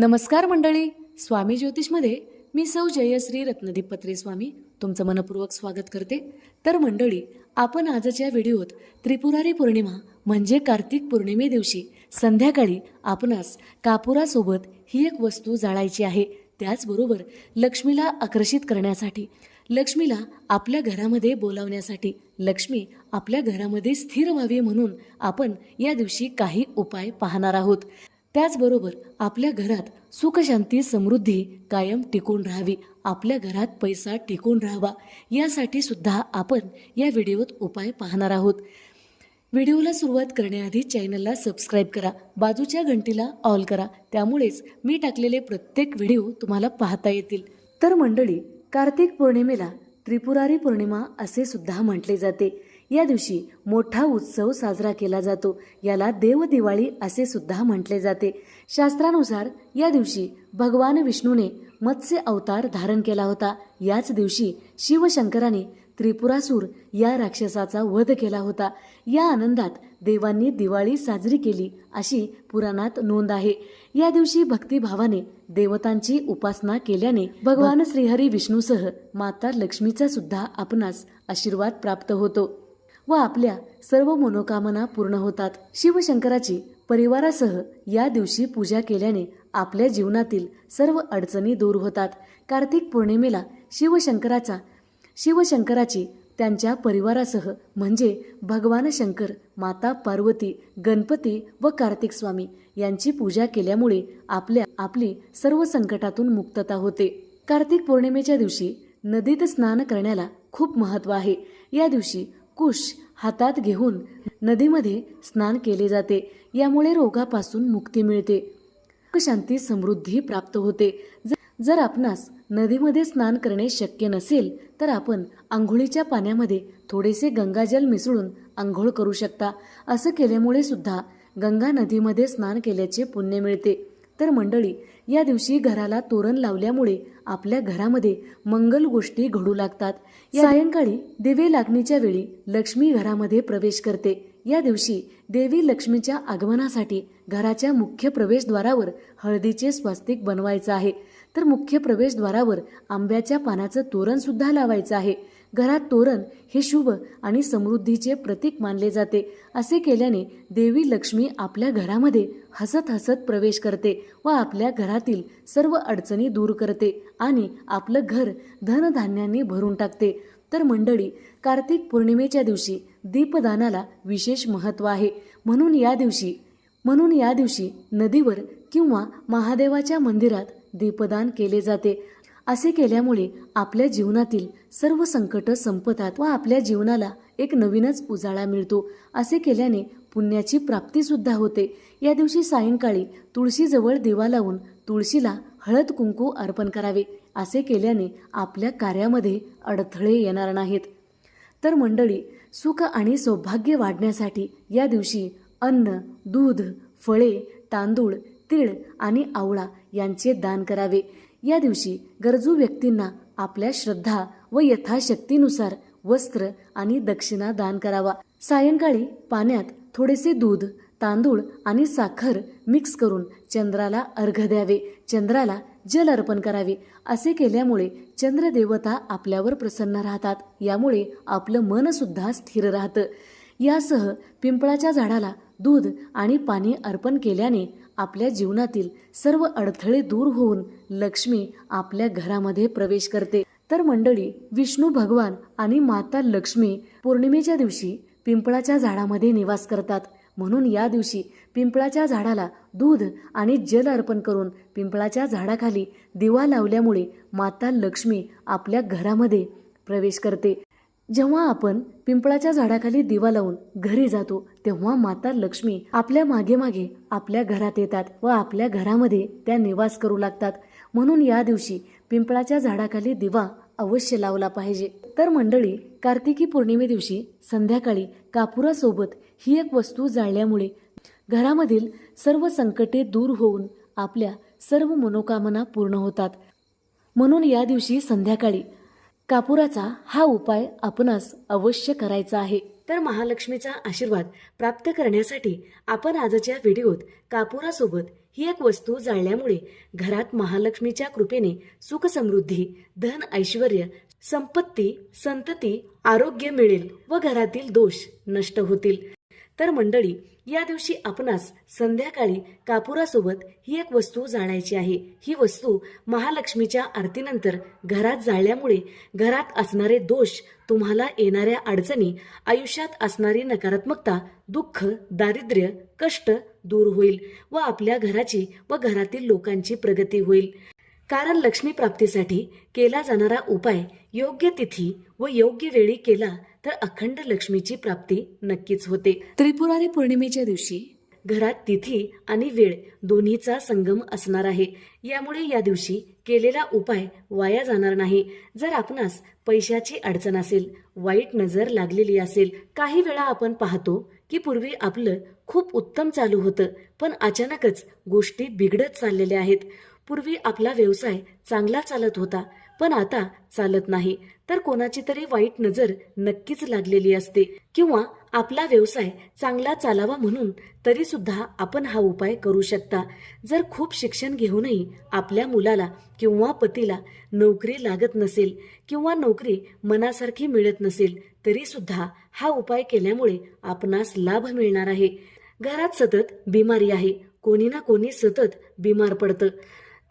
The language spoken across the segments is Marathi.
नमस्कार मंडळी स्वामी ज्योतिषमध्ये मी सौ जयश्री रत्नदीप पत्रे स्वामी तुमचं मनपूर्वक स्वागत करते. तर मंडळी आपण आजच्या व्हिडिओत त्रिपुरारी पौर्णिमा म्हणजे कार्तिक पौर्णिमे दिवशी संध्याकाळी आपणास कापुरासोबत ही एक वस्तू जाळायची आहे. त्याचबरोबर लक्ष्मीला आकर्षित करण्यासाठी लक्ष्मीला आपल्या घरामध्ये बोलावण्यासाठी लक्ष्मी आपल्या घरामध्ये स्थिर व्हावी म्हणून आपण या दिवशी काही उपाय पाहणार आहोत. त्याचबरोबर आपल्या घरात सुखशांती समृद्धी कायम टिकून राहावी आपल्या घरात पैसा टिकून राहावा यासाठी सुद्धा आपण या व्हिडिओत उपाय पाहणार आहोत. व्हिडिओला सुरुवात करण्याआधी चॅनलला सबस्क्राईब करा बाजूच्या घंटीला ऑल करा त्यामुळेच मी टाकलेले प्रत्येक व्हिडिओ तुम्हाला पाहता येतील. तर मंडळी कार्तिक पौर्णिमेला त्रिपुरारी पौर्णिमा असे सुद्धा म्हटले जाते. या दिवशी मोठा उत्सव साजरा केला जातो. याला देव दिवाळी असे सुद्धा म्हटले जाते. शास्त्रानुसार या दिवशी भगवान विष्णूने मत्स्य अवतार धारण केला होता. याच दिवशी शिवशंकराने त्रिपुरासूर या राक्षसाचा वध केला होता. या आनंदात देवांनी दिवाळी साजरी केली अशी पुराणात नोंद आहे. या दिवशी भक्तिभावाने देवतांची उपासना केल्याने भगवान श्रीहरी विष्णूसह माता लक्ष्मीचा सुद्धा आपणास आशीर्वाद प्राप्त होतो. व आपल्या सर्व मनोकामना पूर्ण होतात. शिवशंकराची परिवारासह या दिवशी पूजा केल्याने आपल्या जीवनातील सर्व अडचणी दूर होतात. कार्तिक पौर्णिमेला शिवशंकराचा शिवशंकराची त्यांच्या परिवारासह म्हणजे भगवान शंकर माता पार्वती गणपती व कार्तिक स्वामी यांची पूजा केल्यामुळे आपल्या आपली सर्व संकटातून मुक्तता होते. कार्तिक पौर्णिमेच्या दिवशी नदीत स्नान करण्याला खूप महत्त्व आहे. या दिवशी कुश हातात घेऊन नदीमध्ये स्नान केले जाते. यामुळे रोगापासून मुक्ती मिळते. शांती समृद्धी प्राप्त होते. ज- जर आपणास नदीमध्ये स्नान करणे शक्य नसेल तर आपण आंघोळीच्या पाण्यामध्ये थोडेसे गंगाजल मिसळून आंघोळ करू शकता. असं केल्यामुळे सुद्धा गंगा नदीमध्ये स्नान केल्याचे पुण्य मिळते. तर मंडळी या दिवशी घराला तोरण लावल्यामुळे आपल्या घरामध्ये मंगल गोष्टी घडू लागतात. सायंकाळी दिवे लागणीच्या वेळी लक्ष्मी घरामध्ये प्रवेश करते. या दिवशी देवी लक्ष्मीच्या आगमनासाठी घराच्या मुख्य प्रवेशद्वारावर हळदीचे स्वास्तिक बनवायचं आहे. तर मुख्य प्रवेशद्वारावर आंब्याच्या पानाचं तोरण सुद्धा लावायचं आहे. घरात तोरण हे शुभ आणि समृद्धीचे प्रतीक मानले जाते. असे केल्याने देवी लक्ष्मी आपल्या घरामध्ये हसत हसत प्रवेश करते व आपल्या घरातील सर्व अडचणी दूर करते आणि आपलं घर धनधान्यांनी भरून टाकते. तर मंडळी कार्तिक पौर्णिमेच्या दिवशी दीपदानाला विशेष महत्त्व आहे. म्हणून या दिवशी म्हणून या दिवशी नदीवर किंवा महादेवाच्या मंदिरात दीपदान केले जाते. असे केल्यामुळे आपल्या जीवनातील सर्व संकट संपतात व आपल्या जीवनाला एक नवीनच उजाळा मिळतो. असे केल्याने पुण्याची प्राप्ती सुद्धा होते. या दिवशी सायंकाळी तुळशीजवळ दिवा लावून तुळशीला हळद कुंकू अर्पण करावे. असे केल्याने आपल्या कार्यामध्ये अडथळे येणार नाहीत. तर मंडळी सुख आणि सौभाग्य वाढण्यासाठी या दिवशी अन्न दूध फळे तांदूळ तीळ आणि आवळा यांचे दान करावे. या दिवशी गरजू व्यक्तींना आपल्या श्रद्धा व यथाशक्तीनुसार वस्त्र आणि दक्षिणा दान करावा. सायंकाळी पाण्यात थोडेसे दूध तांदूळ आणि साखर मिक्स करून चंद्राला अर्घ द्यावे. चंद्राला जल अर्पण करावे. असे केल्यामुळे चंद्रदेवता आपल्यावर प्रसन्न राहतात. यामुळे आपलं मनसुद्धा स्थिर राहतं. यासह पिंपळाच्या झाडाला दूध आणि पाणी अर्पण केल्याने आपल्या जीवनातील सर्व अडथळे दूर होऊन लक्ष्मी आपल्या घरामध्ये प्रवेश करते. तर मंडळी विष्णू भगवान आणि माता लक्ष्मी पौर्णिमेच्या दिवशी पिंपळाच्या झाडामध्ये निवास करतात. म्हणून या दिवशी पिंपळाच्या झाडाला दूध आणि जल अर्पण करून पिंपळाच्या झाडाखाली दिवा लावल्यामुळे माता लक्ष्मी आपल्या घरामध्ये प्रवेश करते. जेव्हा आपण पिंपळाच्या झाडाखाली दिवा लावून घरी जातो तेव्हा माता लक्ष्मी आपल्या मागे मागे आपल्या घरात येतात व आपल्या घरामध्ये त्या निवास करू लागतात. म्हणून या दिवशी पिंपळाच्या झाडाखाली दिवा अवश्य लावला पाहिजे. तर मंडळी कार्तिकी पौर्णिमे दिवशी संध्याकाळी कापुरासोबत ही एक वस्तू जाळल्यामुळे घरामधील सर्व संकटे दूर होऊन आपल्या सर्व मनोकामना पूर्ण होतात. म्हणून या दिवशी संध्याकाळी कापुराचा हा उपाय आपणास अवश्य करायचा आहे. तर महालक्ष्मीचा आशीर्वाद प्राप्त करण्यासाठी आपण आजच्या व्हिडिओत कापुरासोबत ही एक वस्तू जाळल्यामुळे घरात महालक्ष्मीच्या कृपेने सुखसमृद्धी धन ऐश्वर संपत्ती संतती आरोग्य मिळेल व घरातील दोष नष्ट होतील. तर मंडळी या दिवशी आपणास संध्याकाळी कापुरासोबत ही एक वस्तू जाळायची आहे. ही वस्तू महालक्ष्मीच्या आरतीनंतर घरात जाळल्यामुळे घरात असणारे दोष तुम्हाला येणाऱ्या अडचणी आयुष्यात असणारी नकारात्मकता दुःख दारिद्र्य कष्ट दूर होईल व आपल्या घराची व घरातील लोकांची प्रगती होईल. कारण लक्ष्मी प्राप्तीसाठी केला जाणारा उपाय योग्य तिथी व योग्य वेळी केला तर अखंड लक्ष्मीची प्राप्ती नक्कीच होते. त्रिपुरारी पौर्णिमेच्या दिवशी घरात तिथी आणि वेळ दोन्हीचा संगम असणार आहे. यामुळे या दिवशी केलेला उपाय वाया जाणार नाही. जर आपणास पैशाची अडचण असेल वाईट नजर लागलेली असेल काही वेळा आपण पाहतो की पूर्वी आपलं खूप उत्तम चालू होतं पण अचानकच गोष्टी बिघडत चाललेल्या आहेत. पूर्वी आपला व्यवसाय चांगला चालत होता पण आता चालत नाही. तर कोणाची तरी वाईट नजर नक्कीच लागलेली असते. किंवा आपला व्यवसाय चांगला चालावा म्हणून तरी सुद्धा आपण हा उपाय करू शकता. जर खूप शिक्षण घेऊनही आपल्या मुलाला किंवा पतीला नोकरी लागत नसेल किंवा नोकरी मनासारखी मिळत नसेल तरी सुद्धा हा उपाय केल्यामुळे आपणास लाभ मिळणार आहे. घरात सतत बिमारी आहे. कोणी ना कोणी सतत बिमार पडतं.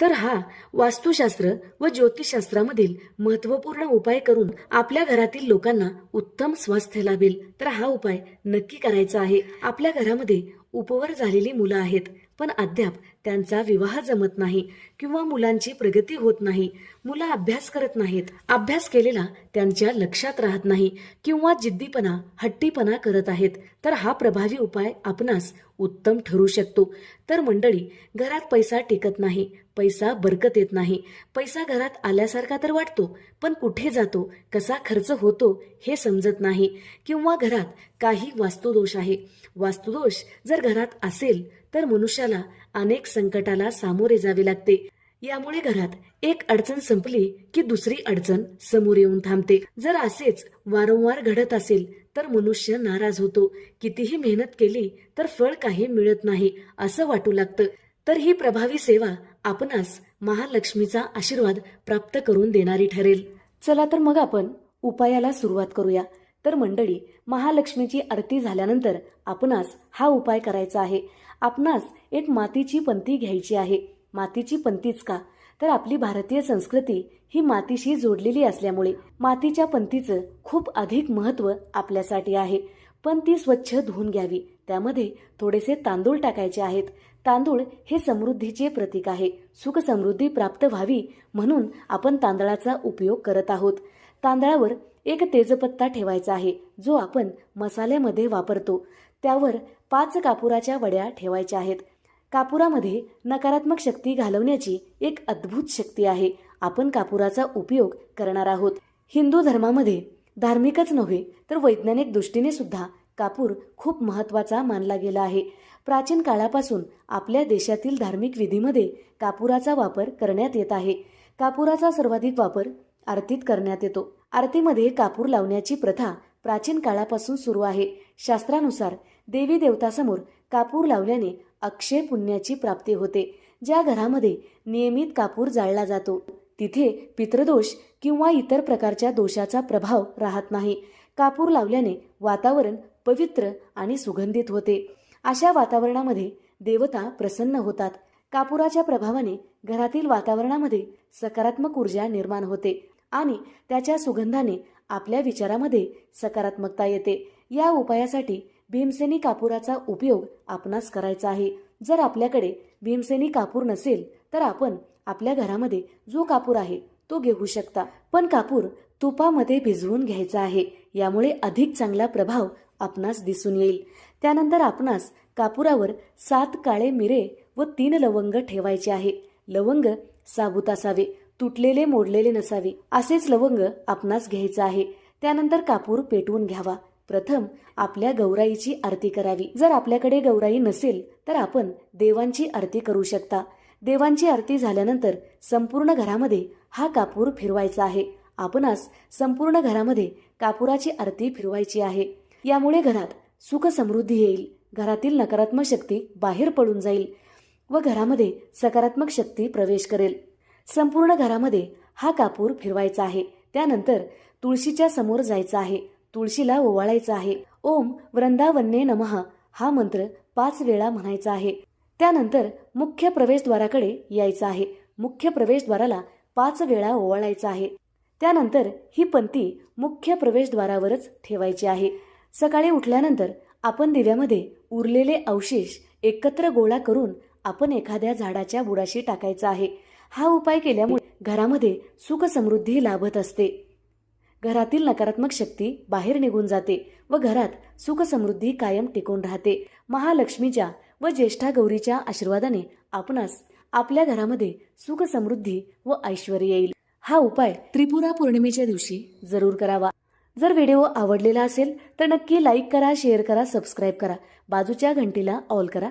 तर हा वास्तुशास्त्र व ज्योतिषशास्त्रामधील महत्त्वपूर्ण उपाय करून आपल्या घरातील लोकांना उत्तम स्वास्थ्य लाभेल. तर हा उपाय नक्की करायचा आहे. आपल्या घरामध्ये उपवर झालेली मुलं आहेत. पण अद्याप त्यांचा विवाह जमत नाही किंवा मुलांची प्रगती होत नाही मुलं अभ्यास करत नाहीत अभ्यास केलेला त्यांच्या लक्षात राहत नाही किंवा जिद्दीपणा हट्टीपणा करत आहेत तर हा प्रभावी उपाय आपणास उत्तम ठरू शकतो. तर मंडळी घरात पैसा टिकत नाही पैसा बरकत येत नाही. पैसा घरात आल्यासारखा तर वाटतो पण कुठे जातो कसा खर्च होतो हे समजत नाही किंवा घरात काही वास्तुदोष आहे. वास्तुदोष जर घरात असेल तर मनुष्याला अनेक संकटाला सामोरे जावे लागते. यामुळे घरात एक अडचण संपली की दुसरी अडचण समोर येऊन थांबते. जर असेच वारंवार घडत असेल तर मनुष्य नाराज होतो. कितीही मेहनत केली तर फळ काही मिळत नाही असं वाटू लागतं. तर ही प्रभावी सेवा आपणास महालक्ष्मीचा आशीर्वाद प्राप्त करून देणारी ठरेल. चला तर मग आपण उपायाला सुरुवात करूया. तर मंडळी महालक्ष्मीची आरती झाल्यानंतर आपणास हा उपाय करायचा आहे. आपणास एक मातीची पंती घ्यायची आहे. मातीची पंतीच का? तर आपली भारतीय संस्कृती ही मातीशी जोडलेली असल्यामुळे मातीच्या पंतीचं खूप अधिक महत्त्व आपल्यासाठी आहे. पण ती स्वच्छ धुवून घ्यावी. त्यामध्ये थोडेसे तांदूळ टाकायचे आहेत. तांदूळ हे समृद्धीचे प्रतीक आहे. सुख समृद्धी प्राप्त व्हावी म्हणून आपण तांदळाचा उपयोग करत आहोत. तांदळावर एक तेजपत्ता ठेवायचा आहे जो आपण मसाल्यामध्ये वापरतो. त्यावर पाच कापुराच्या वड्या ठेवायच्या आहेत. कापुरामध्ये नकारात्मक शक्ती घालवण्याची एक अद्भुत शक्ती आहे. आपण कापुराचा उपयोग करणार आहोत. हिंदू धर्मामध्ये धार्मिकच नव्हे तर वैज्ञानिक दृष्टीने सुद्धा कापूर खूप महत्त्वाचा मानला गेला आहे. प्राचीन काळापासून आपल्या देशातील धार्मिक विधीमध्ये कापुराचा वापर करण्यात येत आहे. कापुराचा सर्वाधिक वापर आरतीत करण्यात येतो. आरतीमध्ये कापूर लावण्याची प्रथा प्राचीन काळापासून सुरू आहे. शास्त्रानुसार देवी देवतासमोर कापूर लावल्याने अक्षय पुण्याची प्राप्ती होते. ज्या घरामध्ये नियमित कापूर जाळला जातो तिथे पितृदोष किंवा इतर प्रकारच्या दोषाचा प्रभाव राहत नाही. कापूर लावल्याने वातावरण पवित्र आणि सुगंधित होते. अशा वातावरणामध्ये देवता प्रसन्न होतात. कापुराच्या प्रभावाने घरातील वातावरणामध्ये सकारात्मक ऊर्जा निर्माण होते. आणि त्याच्या सुगंधाने आपल्या विचारामध्ये सकारात्मकता येते. या उपायासाठी भीमसेनी कापुराचा उपयोग आपणास करायचा आहे. जर आपल्याकडे भीमसेनी कापूर नसेल तर आपण आपल्या घरामध्ये जो कापूर आहे तो घेऊ शकता. पण कापूर तुपामध्ये भिजवून घ्यायचा आहे. यामुळे अधिक चांगला प्रभाव आपणास दिसून येईल. त्यानंतर आपणास कापुरावर सात काळे मिरे व तीन लवंग ठेवायचे आहे. लवंग साबूत असावे. तुटलेले मोडलेले नसावे असेच लवंग आपणास घ्यायचं आहे. त्यानंतर कापूर पेटवून घ्यावा. प्रथम आपल्या गौराईची आरती करावी. जर आपल्याकडे गौराई नसेल तर आपण देवांची आरती करू शकता. देवांची आरती झाल्यानंतर संपूर्ण घरामध्ये हा कापूर फिरवायचा आहे. आपणास संपूर्ण घरामध्ये कापुराची आरती फिरवायची आहे. यामुळे घरात सुख समृद्धी येईल. घरातील नकारात्मक शक्ती बाहेर पडून जाईल व घरामध्ये सकारात्मक शक्ती प्रवेश करेल. संपूर्ण घरामध्ये हा कापूर फिरवायचा आहे. त्यानंतर तुळशीच्या समोर जायचं आहे. तुळशीला ओवाळायचं आहे. ओम वृंदावन्ने नमः हा मंत्र पाच वेळा म्हणायचा आहे. त्यानंतर मुख्य प्रवेशद्वाराकडे यायचं आहे. मुख्य प्रवेशद्वाराला पाच वेळा ओवाळायचं आहे. त्यानंतर ही पंक्ती मुख्य प्रवेशद्वारावरच ठेवायची आहे. सकाळी उठल्यानंतर आपण दिव्यामध्ये उरलेले अवशेष एकत्र गोळा करून आपण एखाद्या झाडाच्या बुडाशी टाकायचा आहे. हा उपाय केल्यामुळे घरामध्ये सुख समृद्धी लाभत असते. घरातील नकारात्मक शक्ती बाहेर निघून जाते व घरात सुख समृद्धी कायम टिकून राहते. महालक्ष्मीच्या व ज्येष्ठा गौरीच्या आशीर्वादाने आपणास आपल्या घरामध्ये सुख समृद्धी व ऐश्वर येईल. हा उपाय त्रिपुरा पौर्णिमेच्या दिवशी जरूर करावा. जर व्हिडिओ आवडलेला असेल तर नक्की लाईक करा शेअर करा सबस्क्राईब करा. बाजूच्या घंटीला ऑल करा.